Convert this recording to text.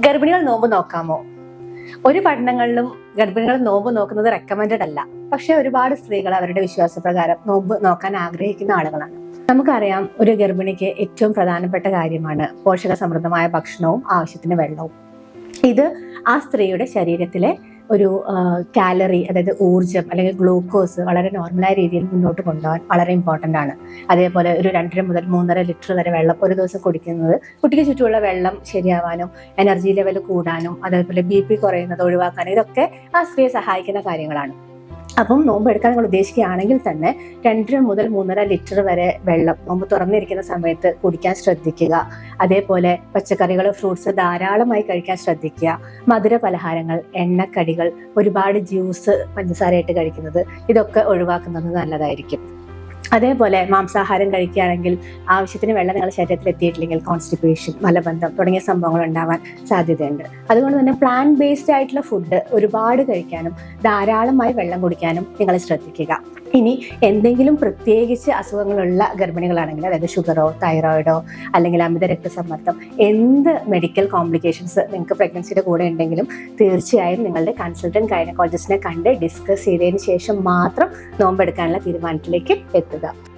ഗർഭിണികൾ നോമ്പ് നോക്കാമോ? ഒരു പഠനങ്ങളിലും ഗർഭിണികൾ നോമ്പ് നോക്കുന്നത് റെക്കമെൻഡഡ് അല്ല. പക്ഷെ ഒരുപാട് സ്ത്രീകൾ അവരുടെ വിശ്വാസപ്രകാരം നോമ്പ് നോക്കാൻ ആഗ്രഹിക്കുന്ന ആളുകളാണ്. നമുക്കറിയാം ഒരു ഗർഭിണിക്ക് ഏറ്റവും പ്രധാനപ്പെട്ട കാര്യമാണ് പോഷക സമൃദ്ധമായ ഭക്ഷണവും ആവശ്യത്തിന് വെള്ളവും. ഇത് ആ സ്ത്രീയുടെ ശരീരത്തിലെ ഒരു കാലറി അതായത് ഊർജം അല്ലെങ്കിൽ ഗ്ലൂക്കോസ് വളരെ നോർമലായ രീതിയിൽ മുന്നോട്ട് കൊണ്ടുപോകാൻ വളരെ ഇമ്പോർട്ടന്റ് ആണ്. അതേപോലെ ഒരു രണ്ടര മുതൽ മൂന്നര ലിറ്റർ വരെ വെള്ളം ഒരു ദിവസം കുടിക്കുന്നത് കുട്ടിക്ക് ചുറ്റുമുള്ള വെള്ളം ശരിയാവാനും എനർജി ലെവൽ കൂടാനും അതേപോലെ ബി പി കുറയുന്നത് ഒഴിവാക്കാനും ഇതൊക്കെ ആ സ്ത്രീയെ സഹായിക്കുന്ന കാര്യങ്ങളാണ്. അപ്പം നോമ്പ് എടുക്കാൻ നിങ്ങൾ ഉദ്ദേശിക്കുകയാണെങ്കിൽ തന്നെ രണ്ടര മുതൽ മൂന്നര ലിറ്റർ വരെ വെള്ളം നോമ്പ് തുറന്നിരിക്കുന്ന സമയത്ത് കുടിക്കാൻ ശ്രദ്ധിക്കുക. അതേപോലെ പച്ചക്കറികൾ ഫ്രൂട്ട്സ് ധാരാളമായി കഴിക്കാൻ ശ്രദ്ധിക്കുക. മധുര പലഹാരങ്ങൾ എണ്ണക്കടികൾ ഒരുപാട് ജ്യൂസ് പഞ്ചസാരയായിട്ട് കഴിക്കുന്നത് ഇതൊക്കെ ഒഴിവാക്കുന്നത് നല്ലതായിരിക്കും. അതേപോലെ മാംസാഹാരം കഴിക്കുകയാണെങ്കിൽ ആവശ്യത്തിന് വെള്ളം നിങ്ങളുടെ ശരീരത്തിൽ എത്തിയിട്ടില്ലെങ്കിൽ കോൺസ്റ്റിപ്പേഷൻ മലബന്ധം തുടങ്ങിയ സംഭവങ്ങൾ ഉണ്ടാവാൻ സാധ്യതയുണ്ട്. അതുകൊണ്ട് തന്നെ പ്ലാൻ ബേസ്ഡ് ആയിട്ടുള്ള ഫുഡ് ഒരുപാട് കഴിക്കാനും ധാരാളമായി വെള്ളം കുടിക്കാനും നിങ്ങൾ ശ്രദ്ധിക്കുക. ഇനി എന്തെങ്കിലും പ്രത്യേകിച്ച് അസുഖങ്ങളുള്ള ഗർഭിണികളാണെങ്കിൽ അതായത് ഷുഗറോ തൈറോയിഡോ അല്ലെങ്കിൽ അമിത രക്തസമ്മർദ്ദം എന്ത് മെഡിക്കൽ കോംപ്ലിക്കേഷൻസ് നിങ്ങൾക്ക് പ്രഗ്നൻസിയുടെ കൂടെ ഉണ്ടെങ്കിലും തീർച്ചയായും നിങ്ങളുടെ കൺസൾട്ടന്റ് ഗൈനക്കോളജിസ്റ്റിനെ കണ്ട് ഡിസ്കസ് ചെയ്തതിന് ശേഷം മാത്രം നോമ്പെടുക്കാനുള്ള തീരുമാനത്തിലേക്ക് എത്തുക. vida.